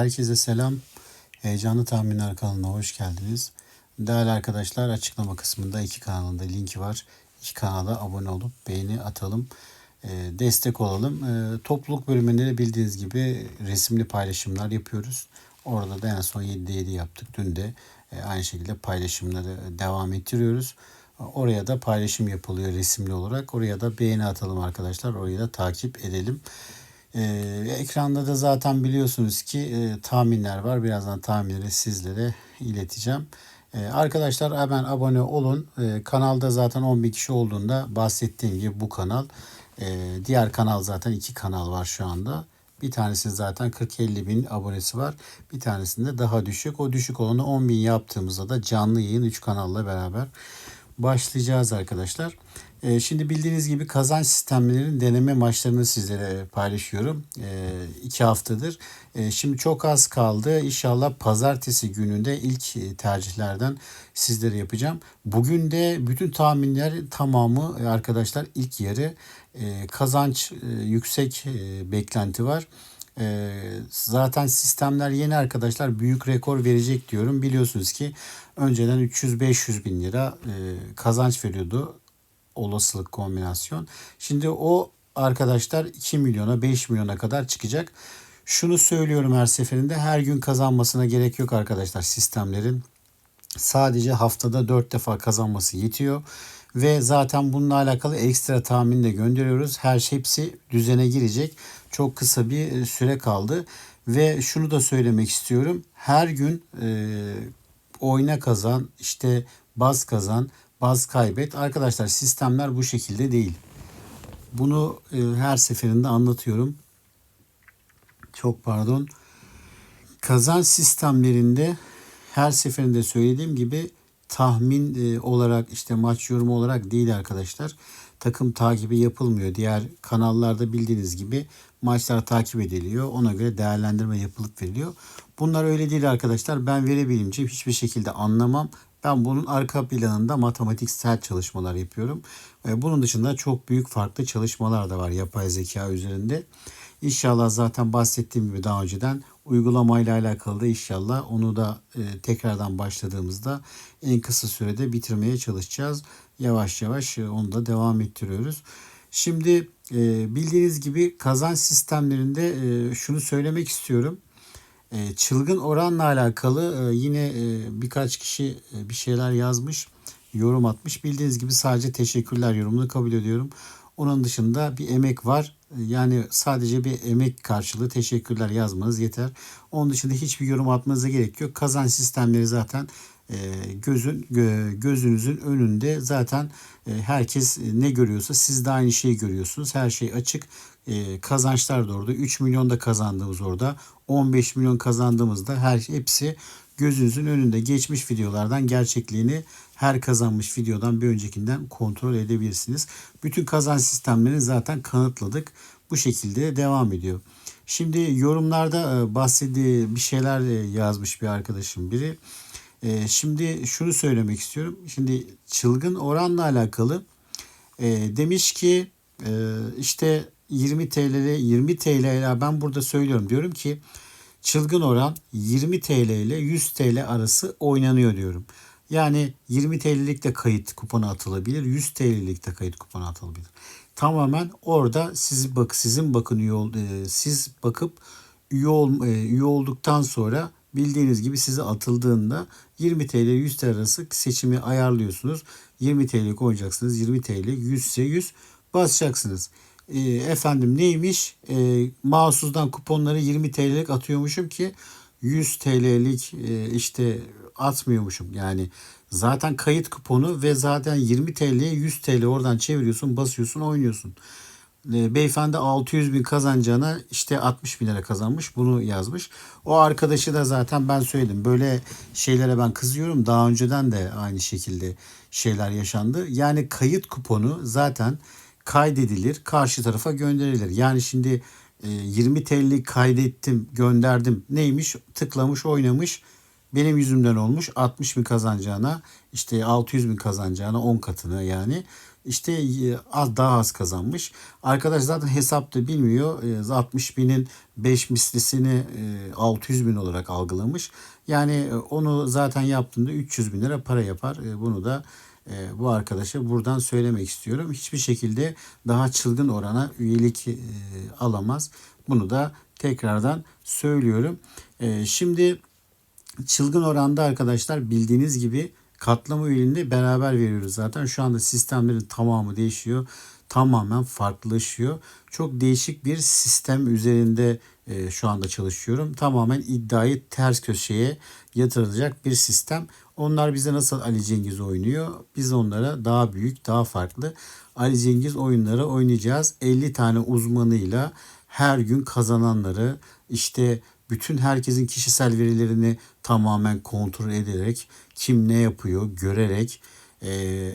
Herkese selam. Heyecanlı Tahminler kanalına hoş geldiniz. Değerli arkadaşlar açıklama kısmında iki kanalında linki var. İki kanala abone olup beğeni atalım. E, destek olalım. E, topluluk bölümünde de bildiğiniz gibi resimli paylaşımlar yapıyoruz. Orada da en son 7'de 7 yaptık. Dün de e, aynı şekilde paylaşımları devam ettiriyoruz. Oraya da paylaşım yapılıyor resimli olarak. Oraya da beğeni atalım arkadaşlar. Orayı da takip edelim. Ee, ekranda da zaten biliyorsunuz ki e, tahminler var. Birazdan tahminleri sizlere ileteceğim. Ee, arkadaşlar hemen abone olun. Ee, kanalda zaten 10 bin kişi olduğunda bahsettiğim gibi bu kanal. Ee, diğer kanal zaten iki kanal var şu anda. Bir tanesi zaten 40-50 bin abonesi var. Bir tanesinde daha düşük. O düşük olanı 10 bin yaptığımızda da canlı yayın 3 kanalla beraber başlayacağız arkadaşlar. Ee, şimdi bildiğiniz gibi kazanç sistemlerinin deneme maçlarını sizlere paylaşıyorum. Ee, iki haftadır. Ee, şimdi çok az kaldı. İnşallah pazartesi gününde ilk tercihlerden sizlere yapacağım. Bugün de bütün tahminler tamamı arkadaşlar ilk yarı e, kazanç e, yüksek e, beklenti var. Zaten sistemler yeni arkadaşlar büyük rekor verecek diyorum. Biliyorsunuz ki önceden 300-500 bin lira kazanç veriyordu olasılık kombinasyon. Şimdi o arkadaşlar 2 milyona 5 milyona kadar çıkacak. Şunu söylüyorum her seferinde her gün kazanmasına gerek yok arkadaşlar sistemlerin. Sadece haftada 4 defa kazanması yetiyor. Ve zaten bununla alakalı ekstra tahmin de gönderiyoruz. Her şey hepsi düzene girecek. Çok kısa bir e, süre kaldı. Ve şunu da söylemek istiyorum. Her gün e, oyna kazan, işte baz kazan, baz kaybet. Arkadaşlar sistemler bu şekilde değil. Bunu e, her seferinde anlatıyorum. Çok pardon. Kazan sistemlerinde her seferinde söylediğim gibi tahmin e, olarak işte maç yorumu olarak değil arkadaşlar. Takım takibi yapılmıyor. Diğer kanallarda bildiğiniz gibi maçlar takip ediliyor. Ona göre değerlendirme yapılıp veriliyor. Bunlar öyle değil arkadaşlar. Ben veri. Hiçbir şekilde anlamam. Ben bunun arka planında matematiksel çalışmalar yapıyorum. Bunun dışında çok büyük farklı çalışmalar da var yapay zeka üzerinde. İnşallah zaten bahsettiğim gibi daha önceden uygulamayla alakalı da inşallah onu da e, tekrardan başladığımızda en kısa sürede bitirmeye çalışacağız. Yavaş yavaş e, onu da devam ettiriyoruz. Şimdi e, bildiğiniz gibi kazanç sistemlerinde şunu söylemek istiyorum. E, çılgın oranla alakalı e, yine e, birkaç kişi e, bir şeyler yazmış, yorum atmış. Bildiğiniz gibi sadece teşekkürler yorumunu kabul ediyorum. Onun dışında bir emek var. Yani sadece bir emek karşılığı teşekkürler yazmanız yeter. Onun dışında hiçbir yorum atmanıza gerek yok. Kazan sistemleri zaten gözün gözünüzün önünde zaten e, herkes ne görüyorsa siz de aynı şeyi görüyorsunuz. Her şey açık. E, kazançlar da orada. 3 milyon da kazandığımız orada. 15 milyon kazandığımızda her hepsi gözünüzün önünde geçmiş videolardan gerçekliğini her kazanmış videodan bir öncekinden kontrol edebilirsiniz. Bütün kazanç sistemlerini zaten kanıtladık. Bu şekilde devam ediyor. Şimdi yorumlarda e, bahsettiği bir şeyler e, yazmış bir arkadaşım biri. E, şimdi şunu söylemek istiyorum. Şimdi çılgın oranla alakalı demiş ki işte 20 TL'ye 20 TL ile ben burada söylüyorum diyorum ki çılgın oran 20 TL ile 100 TL arası oynanıyor diyorum. Yani 20 TL'lik de kayıt kuponu atılabilir. 100 TL'lik de kayıt kuponu atılabilir. Tamamen orada siz bak sizin bakın üye ol, e, siz bakıp üye, ol, e, üye olduktan sonra bildiğiniz gibi size atıldığında 20 TL 100 TL arası seçimi ayarlıyorsunuz. 20 TL oynayacaksınız. 20 TL 100 ise 100 basacaksınız. E, efendim neymiş? E, mouse'dan kuponları 20 TL'lik atıyormuşum ki 100 TL'lik e, işte atmıyormuşum. Yani zaten kayıt kuponu ve zaten 20 TL'ye 100 TL oradan çeviriyorsun, basıyorsun, oynuyorsun. E, beyefendi 600 bin kazanacağına işte 60 bin lira kazanmış. Bunu yazmış. O arkadaşı da zaten ben söyledim. Böyle şeylere ben kızıyorum. Daha önceden de aynı şekilde şeyler yaşandı. Yani kayıt kuponu zaten kaydedilir, karşı tarafa gönderilir. Yani şimdi 20 e, TL'lik kaydettim, gönderdim. Neymiş? Tıklamış, oynamış benim yüzümden olmuş 60 bin kazanacağına işte 600 bin kazanacağına 10 katını yani işte e, az daha az kazanmış. Arkadaş zaten hesapta bilmiyor. E, 60 binin 5 mislisini e, 600 bin olarak algılamış. Yani e, onu zaten yaptığında 300 bin lira para yapar. E, bunu da e, bu arkadaşa buradan söylemek istiyorum. Hiçbir şekilde daha çılgın orana üyelik e, alamaz. Bunu da tekrardan söylüyorum. E, şimdi çılgın oranda arkadaşlar bildiğiniz gibi katlama üyeliğinde beraber veriyoruz zaten. Şu anda sistemlerin tamamı değişiyor. Tamamen farklılaşıyor. Çok değişik bir sistem üzerinde e, şu anda çalışıyorum. Tamamen iddiayı ters köşeye yatırılacak bir sistem. Onlar bize nasıl Ali Cengiz oynuyor? Biz onlara daha büyük, daha farklı Ali Cengiz oyunları oynayacağız. 50 tane uzmanıyla her gün kazananları işte bütün herkesin kişisel verilerini tamamen kontrol ederek kim ne yapıyor görerek e,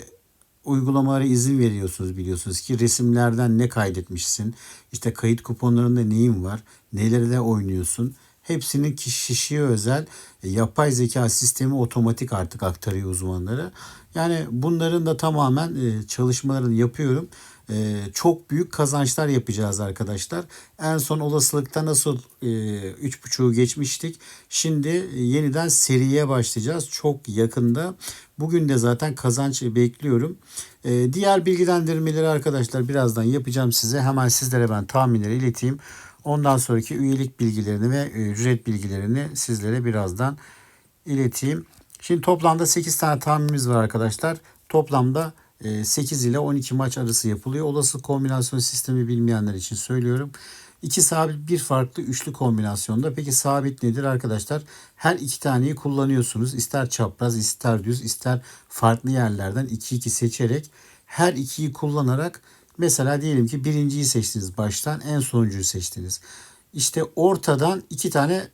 uygulamalara izin veriyorsunuz biliyorsunuz ki resimlerden ne kaydetmişsin işte kayıt kuponlarında neyin var neleri de oynuyorsun hepsinin kişiye özel e, yapay zeka sistemi otomatik artık aktarıyor uzmanlara. Yani bunların da tamamen e, çalışmalarını yapıyorum. E, çok büyük kazançlar yapacağız arkadaşlar. En son olasılıkta nasıl e, 3.5'u geçmiştik. Şimdi yeniden seriye başlayacağız. Çok yakında. Bugün de zaten kazanç bekliyorum. diğer bilgilendirmeleri arkadaşlar birazdan yapacağım size. Hemen sizlere ben tahminleri ileteyim. Ondan sonraki üyelik bilgilerini ve ücret bilgilerini sizlere birazdan ileteyim. Şimdi toplamda 8 tane tahminimiz var arkadaşlar. Toplamda 8 ile 12 maç arası yapılıyor. Olası kombinasyon sistemi bilmeyenler için söylüyorum. İki sabit bir farklı üçlü kombinasyonda. Peki sabit nedir arkadaşlar? Her iki taneyi kullanıyorsunuz. İster çapraz, ister düz, ister farklı yerlerden 2-2 seçerek her ikiyi kullanarak Mesela diyelim ki birinciyi seçtiniz baştan en sonuncuyu seçtiniz. İşte ortadan iki tane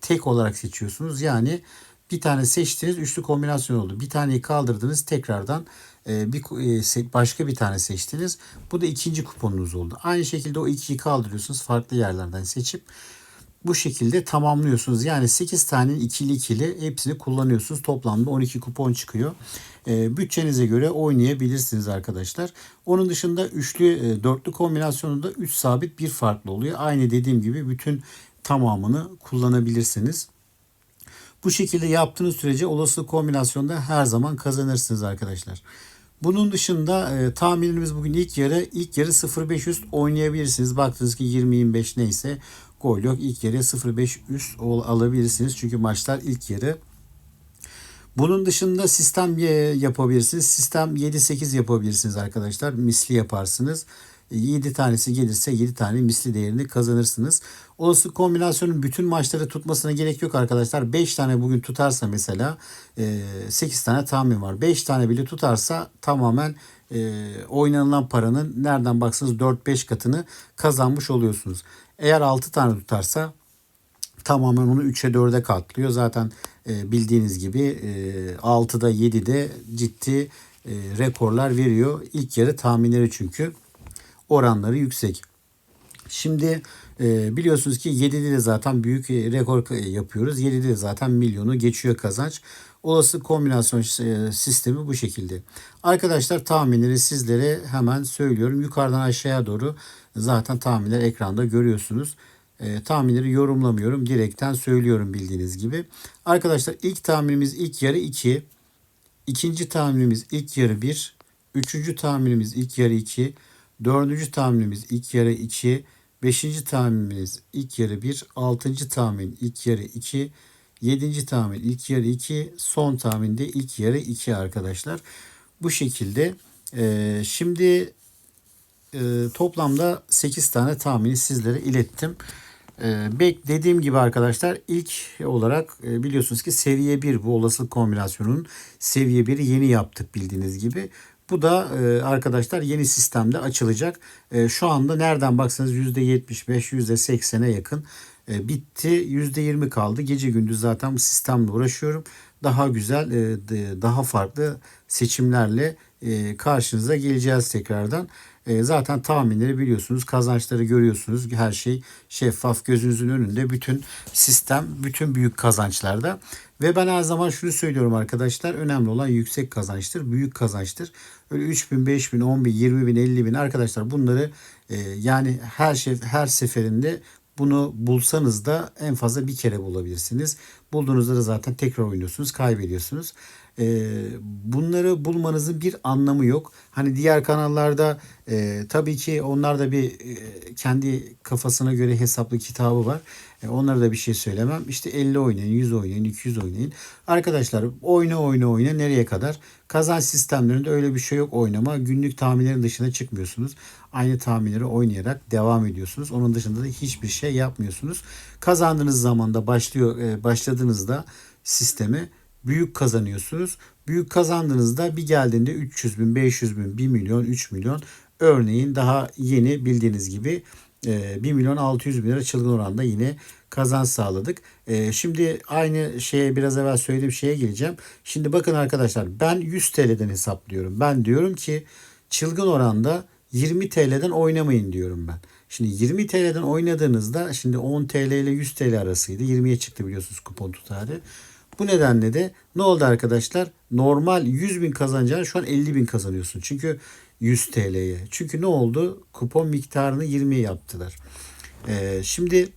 tek olarak seçiyorsunuz. Yani bir tane seçtiniz üçlü kombinasyon oldu. Bir taneyi kaldırdınız tekrardan bir e, başka bir tane seçtiniz. Bu da ikinci kuponunuz oldu. Aynı şekilde o ikiyi kaldırıyorsunuz farklı yerlerden seçip bu şekilde tamamlıyorsunuz. Yani 8 tane ikili ikili hepsini kullanıyorsunuz. Toplamda 12 kupon çıkıyor. E, bütçenize göre oynayabilirsiniz arkadaşlar. Onun dışında üçlü e, dörtlü kombinasyonunda 3 sabit bir farklı oluyor. Aynı dediğim gibi bütün tamamını kullanabilirsiniz. Bu şekilde yaptığınız sürece olası kombinasyonda her zaman kazanırsınız arkadaşlar. Bunun dışında e, tahminimiz bugün ilk yarı ilk yarı 0.5 üst oynayabilirsiniz. Baktınız ki 20-25 neyse gol yok. İlk yarı 0.5 üst alabilirsiniz. Çünkü maçlar ilk yarı bunun dışında sistem yapabilirsiniz. Sistem 7-8 yapabilirsiniz arkadaşlar. Misli yaparsınız. 7 tanesi gelirse 7 tane misli değerini kazanırsınız. Olası kombinasyonun bütün maçları tutmasına gerek yok arkadaşlar. 5 tane bugün tutarsa mesela 8 e, tane tahmin var. 5 tane bile tutarsa tamamen e, oynanılan paranın nereden baksanız 4-5 katını kazanmış oluyorsunuz. Eğer 6 tane tutarsa tamamen onu 3'e 4'e katlıyor. Zaten e, bildiğiniz gibi e, 6'da 7'de ciddi e, rekorlar veriyor. İlk yarı tahminleri çünkü oranları yüksek. Şimdi e, biliyorsunuz ki 7'de de zaten büyük e, rekor yapıyoruz. 7'de de zaten milyonu geçiyor kazanç. Olası kombinasyon e, sistemi bu şekilde. Arkadaşlar tahminleri sizlere hemen söylüyorum. Yukarıdan aşağıya doğru zaten tahminler ekranda görüyorsunuz. E, tahminleri yorumlamıyorum. Direkten söylüyorum bildiğiniz gibi. Arkadaşlar ilk tahminimiz ilk yarı 2. İkinci tahminimiz ilk yarı 1. Üçüncü tahminimiz ilk yarı 2. Dördüncü tahminimiz ilk yarı 2. Beşinci tahminimiz ilk yarı 1. Altıncı tahmin ilk yarı 2. Yedinci tahmin ilk yarı 2. Son tahminde ilk yarı 2 arkadaşlar. Bu şekilde. Ee, şimdi e, toplamda 8 tane tahmini sizlere ilettim. Ee, bek dediğim gibi arkadaşlar ilk olarak e, biliyorsunuz ki seviye 1 bu olasılık kombinasyonunun seviye 1'i yeni yaptık bildiğiniz gibi. Bu da e, arkadaşlar yeni sistemde açılacak. E, şu anda nereden baksanız %75 %80'e yakın bitti. %20 kaldı. Gece gündüz zaten bu sistemle uğraşıyorum. Daha güzel daha farklı seçimlerle karşınıza geleceğiz tekrardan. E, zaten tahminleri biliyorsunuz. Kazançları görüyorsunuz. Her şey şeffaf gözünüzün önünde. Bütün sistem, bütün büyük kazançlarda. Ve ben her zaman şunu söylüyorum arkadaşlar. Önemli olan yüksek kazançtır. Büyük kazançtır. Öyle 3 bin, 5 bin, 10 bin, 20 bin, 50 bin arkadaşlar bunları e, yani her şey her seferinde bunu bulsanız da en fazla bir kere bulabilirsiniz. Bulduğunuzda da zaten tekrar oynuyorsunuz, kaybediyorsunuz. Ee, bunları bulmanızın bir anlamı yok. Hani diğer kanallarda e, tabii ki onlar da bir e, kendi kafasına göre hesaplı kitabı var. E, onlara da bir şey söylemem. İşte 50 oynayın, 100 oynayın, 200 oynayın. Arkadaşlar oyna oyna oyna nereye kadar? Kazanç sistemlerinde öyle bir şey yok oynama. Günlük tahminlerin dışına çıkmıyorsunuz. Aynı tahminleri oynayarak devam ediyorsunuz. Onun dışında da hiçbir şey yapmıyorsunuz. Kazandığınız zaman da başlıyor, e, başladığınızda sistemi büyük kazanıyorsunuz. Büyük kazandığınızda bir geldiğinde 300 bin, 500 bin, 1 milyon, 3 milyon örneğin daha yeni bildiğiniz gibi 1 milyon 600 bin lira çılgın oranda yine kazanç sağladık. E, şimdi aynı şeye biraz evvel söylediğim şeye geleceğim. Şimdi bakın arkadaşlar ben 100 TL'den hesaplıyorum. Ben diyorum ki çılgın oranda 20 TL'den oynamayın diyorum ben. Şimdi 20 TL'den oynadığınızda şimdi 10 TL ile 100 TL arasıydı. 20'ye çıktı biliyorsunuz kupon tutarı. Bu nedenle de ne oldu arkadaşlar? Normal 100 bin kazanacağını şu an 50 bin kazanıyorsun. Çünkü 100 TL'ye. Çünkü ne oldu? Kupon miktarını 20'ye yaptılar. Ee, şimdi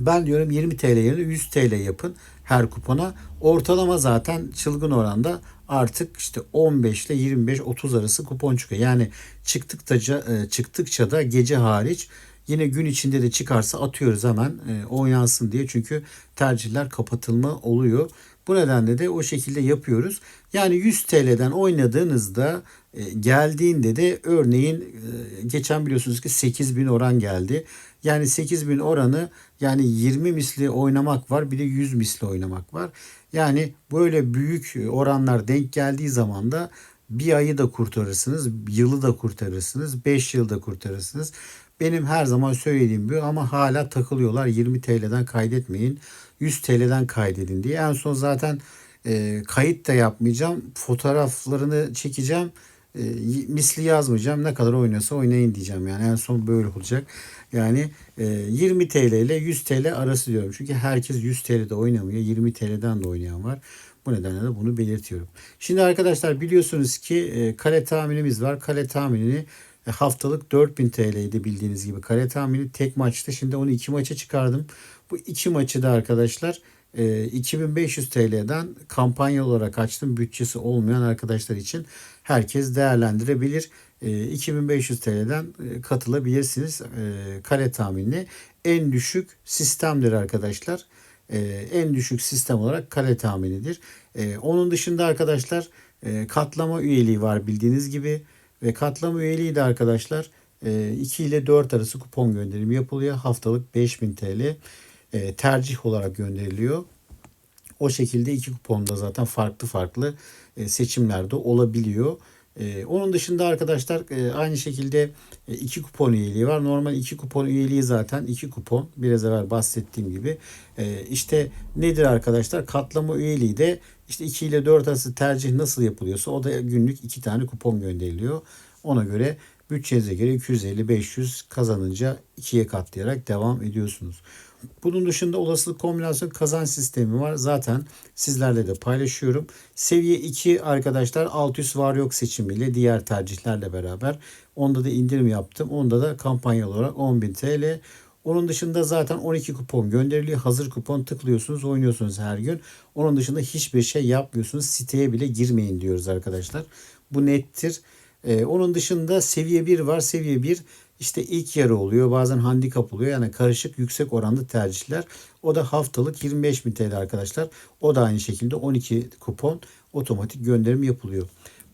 ben diyorum 20 TL yerine 100 TL yapın her kupona. Ortalama zaten çılgın oranda artık işte 15 ile 25 30 arası kupon çıkıyor. Yani çıktıkça e, çıktıkça da gece hariç Yine gün içinde de çıkarsa atıyoruz hemen e, oynansın diye. Çünkü tercihler kapatılma oluyor. Bu nedenle de o şekilde yapıyoruz. Yani 100 TL'den oynadığınızda e, geldiğinde de örneğin e, geçen biliyorsunuz ki 8000 oran geldi. Yani 8000 oranı yani 20 misli oynamak var bir de 100 misli oynamak var. Yani böyle büyük oranlar denk geldiği zaman da bir ayı da kurtarırsınız, yılı da kurtarırsınız, 5 yılda kurtarırsınız. Benim her zaman söylediğim bu ama hala takılıyorlar. 20 TL'den kaydetmeyin. 100 TL'den kaydedin diye. En son zaten e, kayıt da yapmayacağım. Fotoğraflarını çekeceğim. E, misli yazmayacağım. Ne kadar oynuyorsa oynayın diyeceğim. Yani en son böyle olacak. Yani e, 20 TL ile 100 TL arası diyorum. Çünkü herkes 100 TL'de oynamıyor. 20 TL'den de oynayan var. Bu nedenle de bunu belirtiyorum. Şimdi arkadaşlar biliyorsunuz ki e, kale tahminimiz var. Kale tahminini haftalık 4000 TL'ydi bildiğiniz gibi. Kare tahmini tek maçta. Şimdi onu iki maça çıkardım. Bu iki maçı da arkadaşlar 2500 e, TL'den kampanya olarak açtım. Bütçesi olmayan arkadaşlar için herkes değerlendirebilir. 2500 e, TL'den katılabilirsiniz kare tahminine. En düşük sistemdir arkadaşlar. En düşük sistem olarak kare tahminidir. Onun dışında arkadaşlar katlama üyeliği var bildiğiniz gibi. Ve katlama üyeliği de arkadaşlar 2 e, ile 4 arası kupon gönderimi yapılıyor. Haftalık 5000 TL e, tercih olarak gönderiliyor. O şekilde iki kuponda zaten farklı farklı e, seçimlerde olabiliyor. Onun dışında arkadaşlar aynı şekilde iki kupon üyeliği var. Normal iki kupon üyeliği zaten iki kupon. Biraz evvel bahsettiğim gibi. İşte nedir arkadaşlar? Katlama üyeliği de işte 2 ile 4 arası tercih nasıl yapılıyorsa o da günlük 2 tane kupon gönderiliyor. Ona göre bütçenize göre 250-500 kazanınca 2'ye katlayarak devam ediyorsunuz. Bunun dışında olasılık kombinasyon kazanç sistemi var. Zaten sizlerle de paylaşıyorum. Seviye 2 arkadaşlar alt üst var yok seçimiyle diğer tercihlerle beraber. Onda da indirim yaptım. Onda da kampanya olarak 10.000 TL. Onun dışında zaten 12 kupon gönderiliyor. Hazır kupon tıklıyorsunuz, oynuyorsunuz her gün. Onun dışında hiçbir şey yapmıyorsunuz. Siteye bile girmeyin diyoruz arkadaşlar. Bu nettir. Ee, onun dışında seviye 1 var. Seviye 1 işte ilk yarı oluyor. Bazen handikap oluyor. Yani karışık yüksek oranlı tercihler. O da haftalık 25 bin TL arkadaşlar. O da aynı şekilde 12 kupon otomatik gönderim yapılıyor.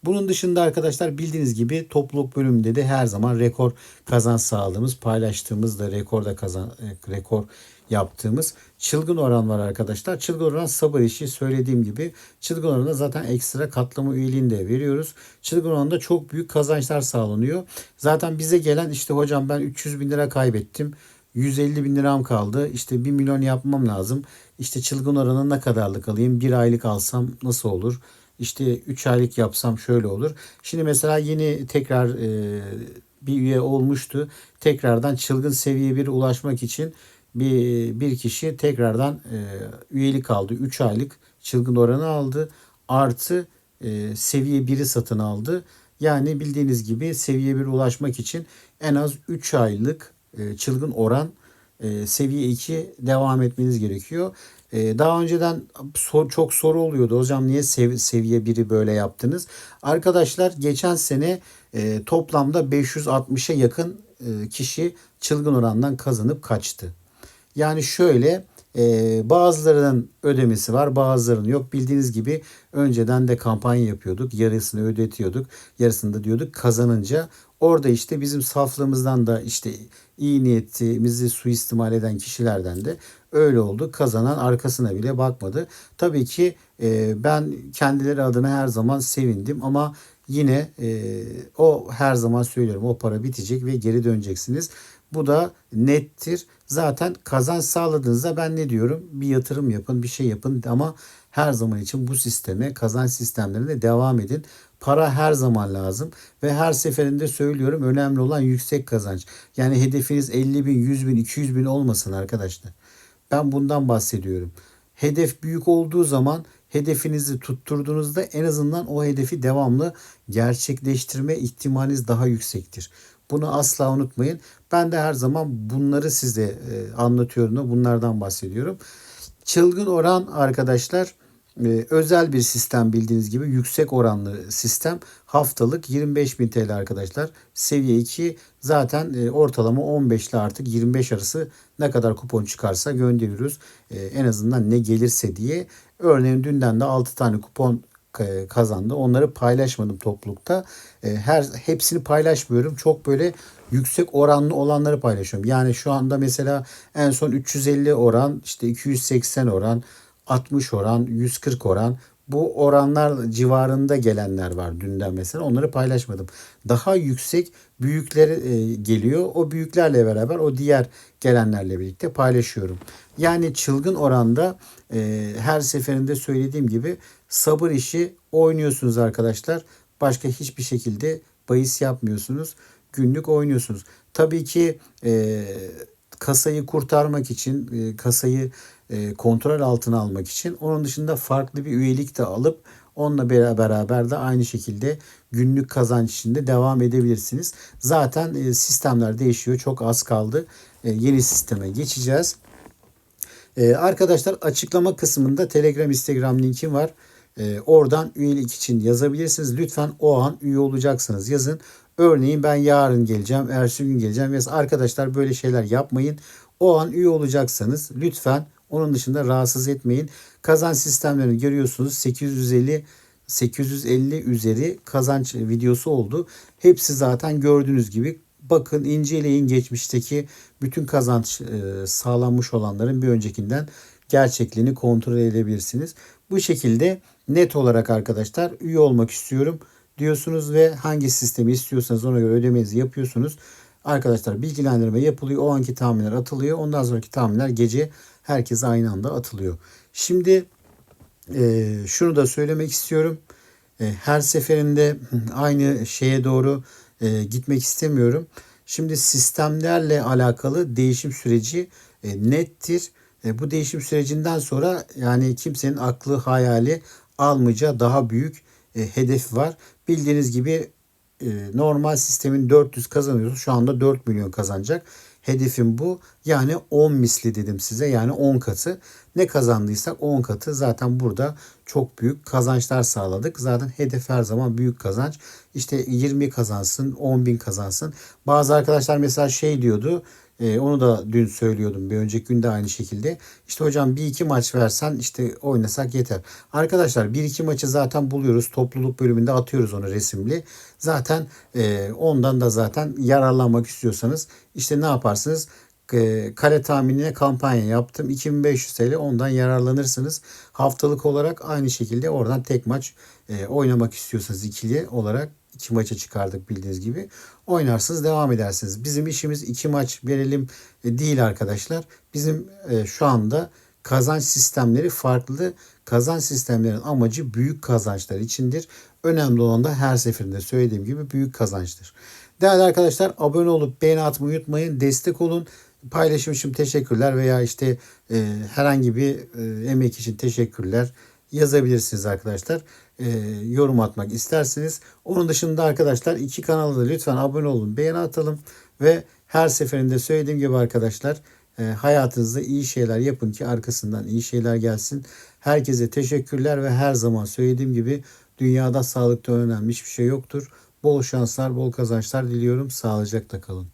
Bunun dışında arkadaşlar bildiğiniz gibi topluluk bölümünde de her zaman rekor kazanç sağladığımız, paylaştığımız da rekorda kazan e, rekor yaptığımız çılgın oran var arkadaşlar. Çılgın oran sabır işi söylediğim gibi. Çılgın oranda zaten ekstra katlama üyeliğini de veriyoruz. Çılgın oranda çok büyük kazançlar sağlanıyor. Zaten bize gelen işte hocam ben 300 bin lira kaybettim. 150 bin liram kaldı. İşte 1 milyon yapmam lazım. İşte çılgın oranı ne kadarlık alayım? Bir aylık alsam nasıl olur? İşte 3 aylık yapsam şöyle olur. Şimdi mesela yeni tekrar e, bir üye olmuştu. Tekrardan çılgın seviye 1'e ulaşmak için bir, bir kişi tekrardan e, üyelik aldı. 3 aylık çılgın oranı aldı. Artı e, seviye 1'i satın aldı. Yani bildiğiniz gibi seviye 1'e ulaşmak için en az 3 aylık e, çılgın oran e, seviye 2 devam etmeniz gerekiyor. E, daha önceden sor, çok soru oluyordu. Hocam niye sev, seviye 1'i böyle yaptınız? Arkadaşlar geçen sene e, toplamda 560'a yakın e, kişi çılgın orandan kazanıp kaçtı. Yani şöyle e, bazılarının ödemesi var bazılarının yok. Bildiğiniz gibi önceden de kampanya yapıyorduk. Yarısını ödetiyorduk. Yarısını da diyorduk kazanınca. Orada işte bizim saflığımızdan da işte iyi niyetimizi suistimal eden kişilerden de öyle oldu. Kazanan arkasına bile bakmadı. Tabii ki e, ben kendileri adına her zaman sevindim ama yine e, o her zaman söylüyorum o para bitecek ve geri döneceksiniz. Bu da nettir. Zaten kazanç sağladığınızda ben ne diyorum? Bir yatırım yapın, bir şey yapın ama her zaman için bu sisteme, kazanç sistemlerine devam edin. Para her zaman lazım ve her seferinde söylüyorum önemli olan yüksek kazanç. Yani hedefiniz 50 bin, 100 bin, 200 bin olmasın arkadaşlar. Ben bundan bahsediyorum. Hedef büyük olduğu zaman hedefinizi tutturduğunuzda en azından o hedefi devamlı gerçekleştirme ihtimaliniz daha yüksektir. Bunu asla unutmayın. Ben de her zaman bunları size e, anlatıyorum da bunlardan bahsediyorum. Çılgın oran arkadaşlar e, özel bir sistem bildiğiniz gibi yüksek oranlı sistem haftalık 25.000 TL arkadaşlar. Seviye 2 zaten e, ortalama 15 ile artık 25 arası ne kadar kupon çıkarsa gönderiyoruz. En azından ne gelirse diye. Örneğin dünden de 6 tane kupon kazandı. Onları paylaşmadım toplulukta. Her hepsini paylaşmıyorum. Çok böyle yüksek oranlı olanları paylaşıyorum. Yani şu anda mesela en son 350 oran, işte 280 oran, 60 oran, 140 oran bu oranlar civarında gelenler var dünden mesela onları paylaşmadım. Daha yüksek büyükleri e, geliyor. O büyüklerle beraber o diğer gelenlerle birlikte paylaşıyorum. Yani çılgın oranda e, her seferinde söylediğim gibi sabır işi oynuyorsunuz arkadaşlar. Başka hiçbir şekilde bahis yapmıyorsunuz. Günlük oynuyorsunuz. Tabii ki e, kasayı kurtarmak için, e, kasayı e, kontrol altına almak için onun dışında farklı bir üyelik de alıp onunla beraber de aynı şekilde günlük kazanç içinde devam edebilirsiniz. Zaten e, sistemler değişiyor. Çok az kaldı. E, yeni sisteme geçeceğiz. E, arkadaşlar açıklama kısmında Telegram, Instagram linkim var. E, oradan üyelik için yazabilirsiniz. Lütfen o an üye olacaksınız. Yazın. Örneğin ben yarın geleceğim, ertesi gün geleceğim. Ve arkadaşlar böyle şeyler yapmayın. O an üye olacaksanız lütfen onun dışında rahatsız etmeyin. Kazanç sistemlerini görüyorsunuz. 850 850 üzeri kazanç videosu oldu. Hepsi zaten gördüğünüz gibi bakın inceleyin geçmişteki bütün kazanç e, sağlanmış olanların bir öncekinden gerçekliğini kontrol edebilirsiniz. Bu şekilde net olarak arkadaşlar üye olmak istiyorum diyorsunuz ve hangi sistemi istiyorsanız ona göre ödemenizi yapıyorsunuz. Arkadaşlar bilgilendirme yapılıyor. O anki tahminler atılıyor. Ondan sonraki tahminler gece herkese aynı anda atılıyor. Şimdi e, şunu da söylemek istiyorum. E, her seferinde aynı şeye doğru e, gitmek istemiyorum. Şimdi sistemlerle alakalı değişim süreci e, nettir. E, bu değişim sürecinden sonra yani kimsenin aklı hayali almayacağı daha büyük e, hedef var. Bildiğiniz gibi e, normal sistemin 400 kazanıyorsa şu anda 4 milyon kazanacak. Hedefim bu. Yani 10 misli dedim size. Yani 10 katı. Ne kazandıysak 10 katı. Zaten burada çok büyük kazançlar sağladık. Zaten hedef her zaman büyük kazanç. İşte 20 kazansın, 10 bin kazansın. Bazı arkadaşlar mesela şey diyordu. E, onu da dün söylüyordum. Bir önceki günde aynı şekilde. İşte hocam bir iki maç versen işte oynasak yeter. Arkadaşlar bir iki maçı zaten buluyoruz. Topluluk bölümünde atıyoruz onu resimli. Zaten e, ondan da zaten yararlanmak istiyorsanız işte ne yaparsınız? E, kale tahminine kampanya yaptım. 2500 TL ondan yararlanırsınız. Haftalık olarak aynı şekilde oradan tek maç e, oynamak istiyorsanız ikili olarak iki maça çıkardık bildiğiniz gibi. Oynarsınız devam edersiniz. Bizim işimiz iki maç verelim e, değil arkadaşlar. Bizim e, şu anda kazanç sistemleri farklı. Kazanç sistemlerin amacı büyük kazançlar içindir. Önemli olan da her seferinde söylediğim gibi büyük kazançtır. Değerli arkadaşlar abone olup beğeni atmayı unutmayın. Destek olun. Paylaşım için teşekkürler veya işte e, herhangi bir e, emek için teşekkürler yazabilirsiniz arkadaşlar. E, yorum atmak isterseniz. Onun dışında arkadaşlar iki kanala da lütfen abone olun, beğeni atalım ve her seferinde söylediğim gibi arkadaşlar e, hayatınızda iyi şeyler yapın ki arkasından iyi şeyler gelsin. Herkese teşekkürler ve her zaman söylediğim gibi dünyada sağlıkta önemli hiçbir şey yoktur. Bol şanslar, bol kazançlar diliyorum. Sağlıcakla kalın.